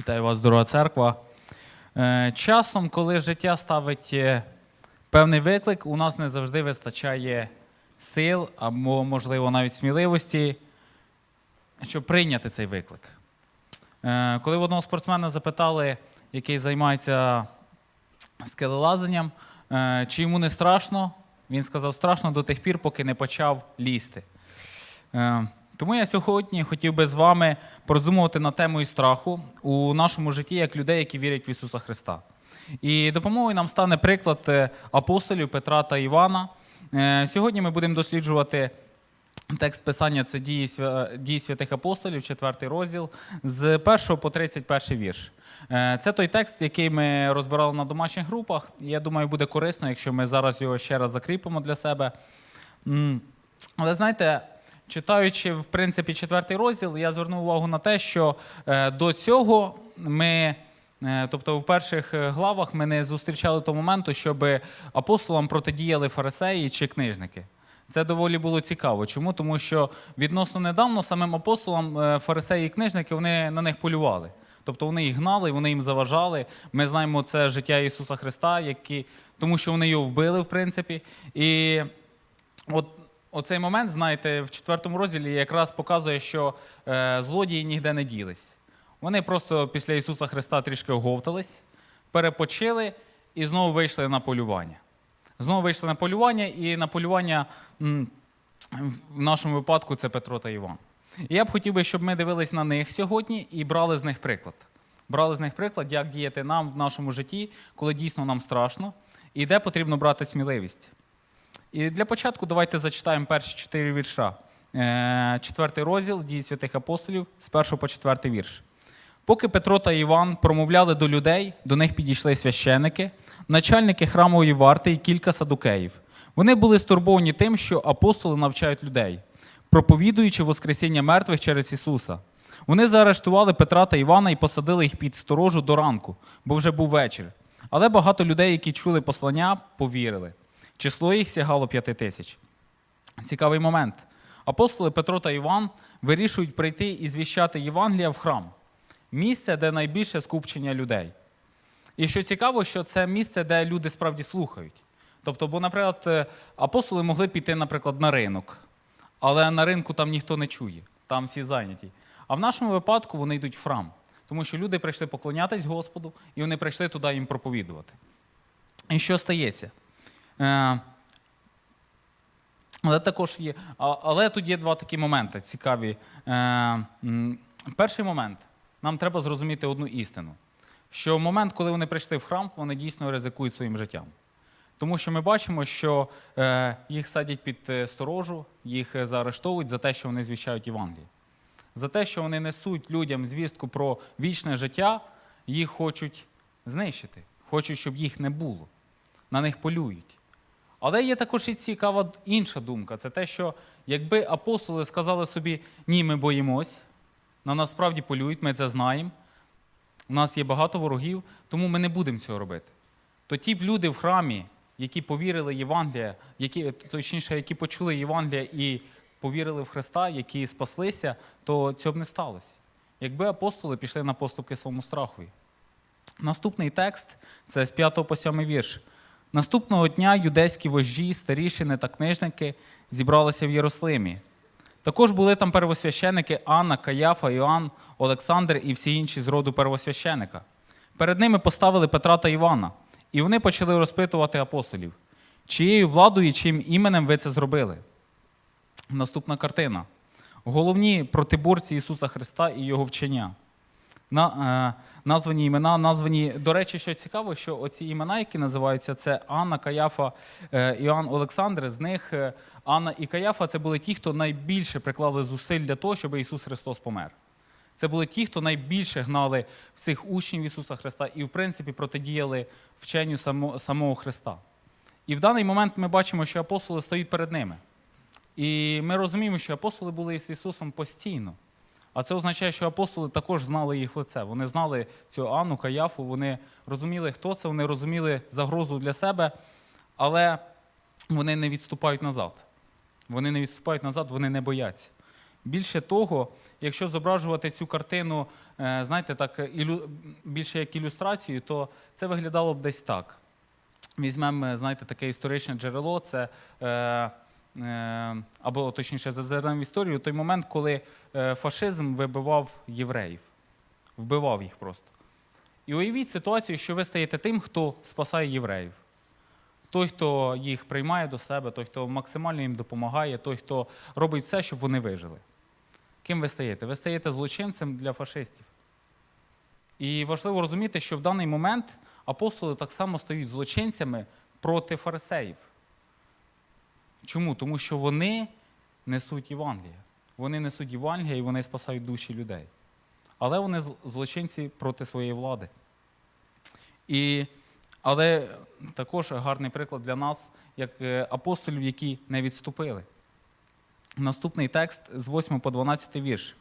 Вітаю вас, дорога церква. Е, Часом, коли життя ставить е, певний виклик, у нас не завжди вистачає сил або, можливо, навіть сміливості, щоб прийняти цей виклик. Е, Коли в одного спортсмена запитали, який займається скелелазанням, чи йому не страшно, він сказав, страшно до тих пір, поки не почав лізти. Тому я сьогодні хотів би з вами пороздумувати на тему і страху у нашому житті як людей, які вірять в Ісуса Христа. І допомогою нам стане приклад е, апостолів Петра та Івана. Е, Сьогодні ми будемо досліджувати текст писання це дії, святих апостолів, четвертий розділ, з 1 по 31 вірш. Е, Це той текст, який ми розбирали на домашніх групах. Я думаю, буде корисно, якщо ми зараз його ще раз закріпимо для себе. Але знаєте, читаючи в принципі четвертий розділ, я звернув увагу на те, що е, до цього ми. е, Тобто в перших е, главах ми не зустрічали того моменту, щоб апостолам протидіяли фарисеї чи книжники. Це доволі було цікаво. Чому? Тому що відносно недавно самим апостолам фарисеї і книжники вони на них полювали. Тобто вони їх гнали, вони їм заважали. Ми знаємо це життя Ісуса Христа, які, тому що вони його вбили, в принципі. І от оцей момент, знаєте, в четвертому розділі якраз показує, що е, злодії ніде не ділись. Вони просто після Ісуса Христа трішки оговтались, перепочили і знову вийшли на полювання. Знову вийшли на полювання, і на полювання м, в нашому випадку це Петро та Іван. І я б хотів би, щоб ми дивились на них сьогодні і брали з них приклад. Брали з них приклад, як діяти нам в нашому житті, коли дійсно нам страшно, і де потрібно брати сміливість. І для початку давайте зачитаємо перші чотири вірша. Е, Четвертий розділ дії святих апостолів з першого по четвертий вірш. Поки Петро та Іван промовляли до людей, до них підійшли священики, начальники храмової варти і кілька садукеїв. Вони були стурбовані тим, що апостоли навчають людей, проповідуючи Воскресіння мертвих через Ісуса. Вони заарештували Петра та Івана і посадили їх під сторожу до ранку, бо вже був вечір. Але багато людей, які чули послання, повірили. Число їх сягало п'яти тисяч. Цікавий момент. Апостоли Петро та Іван вирішують прийти і звіщати Євангелія в храм місце, де найбільше скупчення людей. І що цікаво, що це місце, де люди справді слухають. Тобто, бо, наприклад, е, апостоли могли піти, наприклад, на ринок, але на ринку там ніхто не чує, там всі зайняті. А в нашому випадку вони йдуть в храм, тому що люди прийшли поклонятись Господу, і вони прийшли туди їм проповідувати. І що стається? Е, але також є. Але тут є два такі моменти цікаві. Е, Перший момент нам треба зрозуміти одну істину: що в момент, коли вони прийшли в храм, вони дійсно ризикують своїм життям. Тому що ми бачимо, що е, їх садять під сторожу, їх заарештовують за те, що вони звіщають Євангеліє. За те, що вони несуть людям звістку про вічне життя, їх хочуть знищити, хочуть, щоб їх не було. На них полюють. Але є також і цікава інша думка: це те, що якби апостоли сказали собі, ні, ми боїмось, на нас справді полюють, ми це знаємо. У нас є багато ворогів, тому ми не будемо цього робити. То ті б люди в храмі, які повірили Євангелія, які, точніше, які почули Євангелія і повірили в Христа, які спаслися, то цього б не сталося. Якби апостоли пішли на поступки своєму страхові. Наступний текст це з 5 по 7 вірш. Наступного дня юдейські вожді, старішини та книжники зібралися в Єрусалимі. Також були там первосвященики Анна, Каяфа, Іоанн, Олександр і всі інші з роду первосвященика. Перед ними поставили Петра та Івана, і вони почали розпитувати апостолів, чиєю владою і чиїм іменем ви це зробили. Наступна картина. Головні протиборці Ісуса Христа і Його вчення. На, е, названі імена, названі, до речі, що цікаво, що оці імена, які називаються, це Анна, Каяфа, е, Іоанн Олександр. З них е, Анна і Каяфа це були ті, хто найбільше приклали зусиль для того, щоб Ісус Христос помер. Це були ті, хто найбільше гнали всіх учнів Ісуса Христа і, в принципі, протидіяли вченню само, самого Христа. І в даний момент ми бачимо, що апостоли стоять перед ними. І ми розуміємо, що апостоли були з Ісусом постійно. А це означає, що апостоли також знали їх лице. Вони знали цю Анну, Каяфу, вони розуміли, хто це, вони розуміли загрозу для себе, але вони не відступають назад. Вони не відступають назад, вони не бояться. Більше того, якщо зображувати цю картину, е, знаєте, так більше як ілюстрацію, то це виглядало б десь так. Візьмемо, знаєте, таке історичне джерело, це е, або точніше зазирнемо в історію, той момент, коли е, фашизм вибивав євреїв, вбивав їх просто. І уявіть ситуацію, що ви стаєте тим, хто спасає євреїв. Той, хто їх приймає до себе, той, хто максимально їм допомагає, той, хто робить все, щоб вони вижили. Ким ви стаєте? Ви стаєте злочинцем для фашистів. І важливо розуміти, що в даний момент апостоли так само стають злочинцями проти фарисеїв. Чому? Тому що вони несуть Євангелія. Вони несуть Євангелія і вони спасають душі людей. Але вони злочинці проти своєї влади. І, але також гарний приклад для нас, як е, апостолів, які не відступили. Наступний текст з 8 по 12 вірш.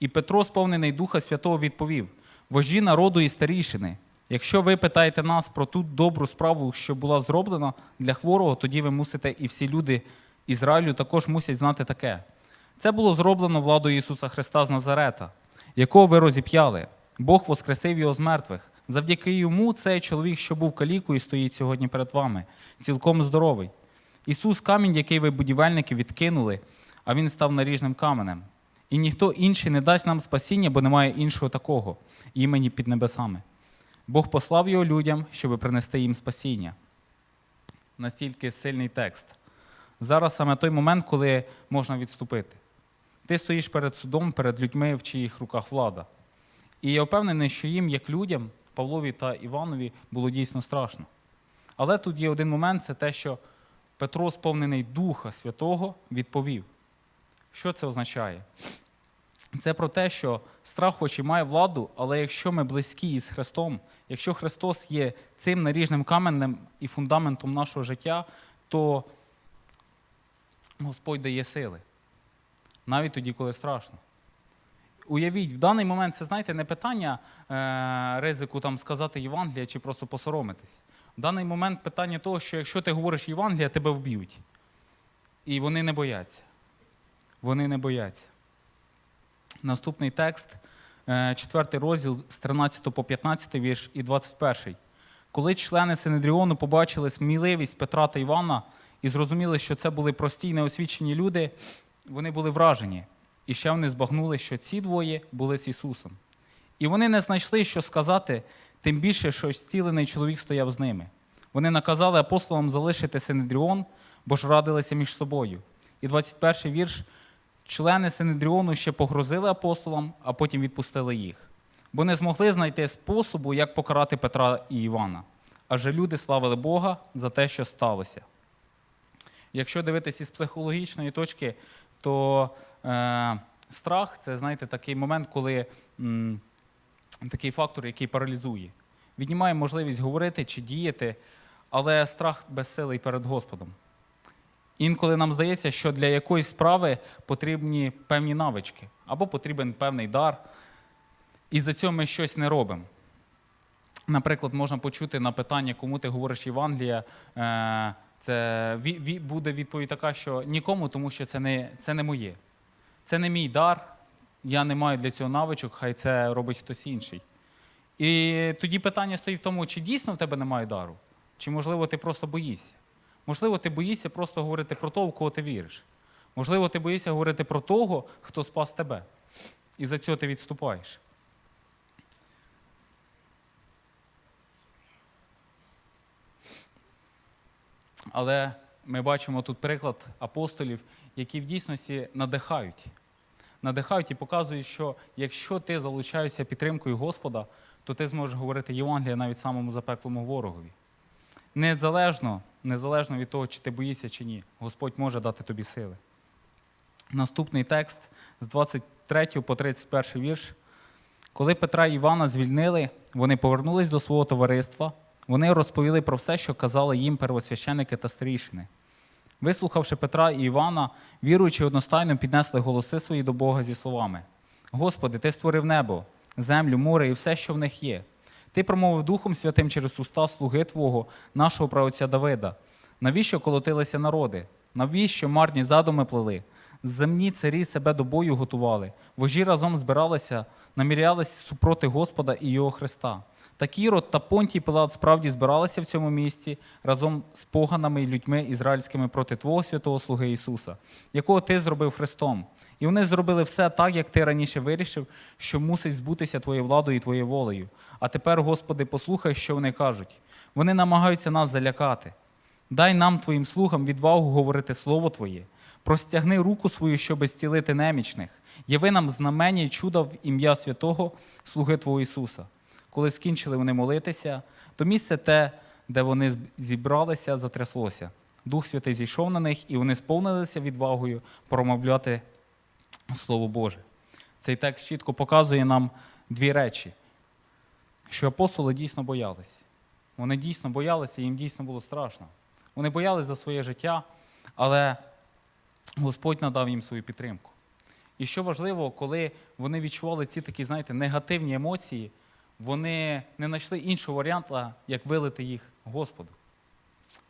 І Петро, сповнений Духа Святого, відповів: Вожді народу і старішини, якщо ви питаєте нас про ту добру справу, що була зроблена для хворого, тоді ви мусите, і всі люди Ізраїлю також мусять знати таке. Це було зроблено владою Ісуса Христа з Назарета, якого ви розіп'яли. Бог воскресив його з мертвих. Завдяки йому цей чоловік, що був калікою, стоїть сьогодні перед вами, цілком здоровий. Ісус камінь, який ви будівельники відкинули, а він став наріжним каменем. І ніхто інший не дасть нам спасіння, бо немає іншого такого, імені під небесами. Бог послав його людям, щоб принести їм спасіння. Настільки сильний текст. Зараз саме той момент, коли можна відступити. Ти стоїш перед судом, перед людьми, в чиїх руках влада. І я впевнений, що їм, як людям, Павлові та Іванові, було дійсно страшно. Але тут є один момент це те, що Петро, сповнений Духа Святого, відповів. Що це означає? Це про те, що страх хоч і має владу, але якщо ми близькі із Христом, якщо Христос є цим наріжним каменем і фундаментом нашого життя, то Господь дає сили. Навіть тоді, коли страшно. Уявіть, в даний момент це, знаєте, не питання е, ризику там, сказати Євангелія чи просто посоромитись. В даний момент питання того, що якщо ти говориш Євангелія, тебе вб'ють. І вони не бояться. Вони не бояться. Наступний текст, е, четвертий розділ з 13 по 15 вірш і 21. Коли члени Синедріону побачили сміливість Петра та Івана і зрозуміли, що це були прості й неосвічені люди, вони були вражені. І ще вони збагнули, що ці двоє були з Ісусом. І вони не знайшли, що сказати, тим більше, що зцілений чоловік стояв з ними. Вони наказали апостолам залишити Синедріон, бо ж радилися між собою. І 21 вірш. Члени Синедріону ще погрозили апостолам, а потім відпустили їх, бо не змогли знайти способу, як покарати Петра і Івана. Адже люди славили Бога за те, що сталося. Якщо дивитися з психологічної точки, то е, страх це, знаєте, такий момент, коли м, такий фактор, який паралізує. Віднімає можливість говорити чи діяти, але страх безсилий перед Господом. Інколи нам здається, що для якоїсь справи потрібні певні навички або потрібен певний дар, і за цього ми щось не робимо. Наприклад, можна почути на питання, кому ти говориш Євангелія, е, це буде відповідь така, що нікому, тому що це не, це не моє. Це не мій дар, я не маю для цього навичок, хай це робить хтось інший. І тоді питання стоїть в тому, чи дійсно в тебе немає дару, чи, можливо, ти просто боїшся. Можливо, ти боїшся просто говорити про того, в кого ти віриш. Можливо, ти боїшся говорити про того, хто спас тебе. І за цього ти відступаєш. Але ми бачимо тут приклад апостолів, які в дійсності надихають. Надихають і показують, що якщо ти залучаєшся підтримкою Господа, то ти зможеш говорити Євангелія навіть самому запеклому ворогові. Незалежно, незалежно від того, чи ти боїшся чи ні, Господь може дати тобі сили. Наступний текст з 23 по 31 вірш. Коли Петра і Івана звільнили, вони повернулись до свого товариства. Вони розповіли про все, що казали їм первосвященики та старішини. Вислухавши Петра і Івана, віруючи одностайно піднесли голоси свої до Бога зі словами: Господи, Ти створив небо, землю, море і все, що в них є. Ти промовив Духом Святим через уста слуги Твого, нашого праотця Давида. Навіщо колотилися народи? Навіщо марні задуми плели? Земні царі себе до бою готували, вожі разом збиралися, намірялись супроти Господа і Його Христа. Так Ірод та Понтій Пилат справді збиралися в цьому місці разом з поганими людьми ізраїльськими проти Твого святого слуги Ісуса, якого ти зробив Христом. І вони зробили все так, як ти раніше вирішив, що мусить збутися твоєю владою і твоєю волею. А тепер, Господи, послухай, що вони кажуть. Вони намагаються нас залякати. Дай нам, твоїм слугам, відвагу говорити Слово Твоє. Простягни руку свою, щоб зцілити немічних. Яви нам знамення і чуда в ім'я святого слуги Твого Ісуса. Коли скінчили вони молитися, то місце те, де вони зібралися, затряслося. Дух Святий зійшов на них, і вони сповнилися відвагою промовляти Слово Боже. Цей текст чітко показує нам дві речі: що апостоли дійсно боялись. Вони дійсно боялися, їм дійсно було страшно. Вони боялись за своє життя, але Господь надав їм свою підтримку. І що важливо, коли вони відчували ці такі, знаєте, негативні емоції, вони не знайшли іншого варіанта, як вилити їх Господу.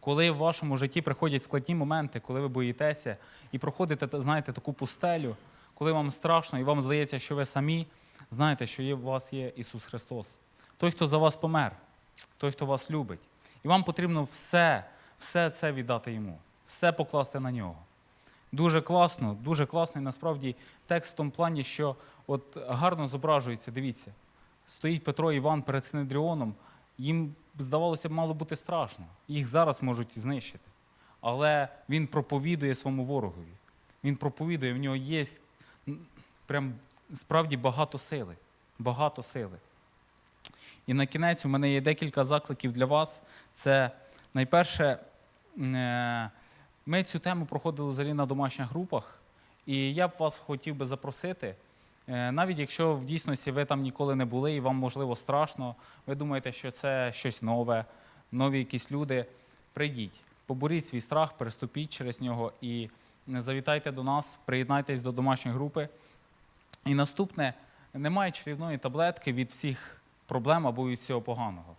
Коли в вашому житті приходять складні моменти, коли ви боїтеся і проходите, знаєте, таку пустелю, коли вам страшно і вам здається, що ви самі, знаєте, що є, у вас є Ісус Христос. Той, хто за вас помер, той, хто вас любить. І вам потрібно все, все це віддати йому, все покласти на нього. Дуже класно, дуже класний насправді текст в тому плані, що от гарно зображується, дивіться, стоїть Петро Іван перед Синедріоном, їм, здавалося б, мало бути страшно. Їх зараз можуть знищити. Але він проповідує своєму ворогові. Він проповідує, в нього є прям справді багато сили. Багато сили. І на кінець у мене є декілька закликів для вас. Це найперше, е, ми цю тему проходили взагалі на домашніх групах, і я б вас хотів би запросити. е, Навіть якщо в дійсності ви там ніколи не були і вам можливо страшно, ви думаєте, що це щось нове, нові якісь люди, прийдіть, поборіть свій страх, переступіть через нього і завітайте до нас, приєднайтесь до домашньої групи. І наступне, немає чарівної таблетки від всіх проблем або від всього поганого.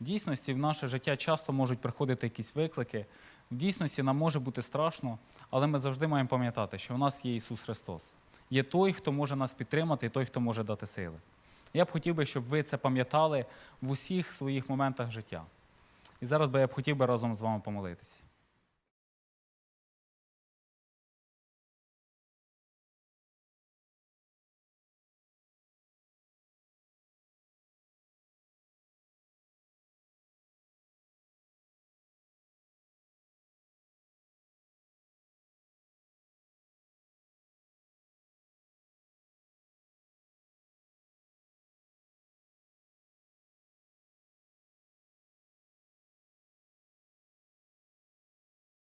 В дійсності в наше життя часто можуть приходити якісь виклики. В дійсності нам може бути страшно, але ми завжди маємо пам'ятати, що в нас є Ісус Христос. Є той, хто може нас підтримати, і той, хто може дати сили. Я б хотів би, щоб ви це пам'ятали в усіх своїх моментах життя. І зараз би я б хотів би разом з вами помолитися.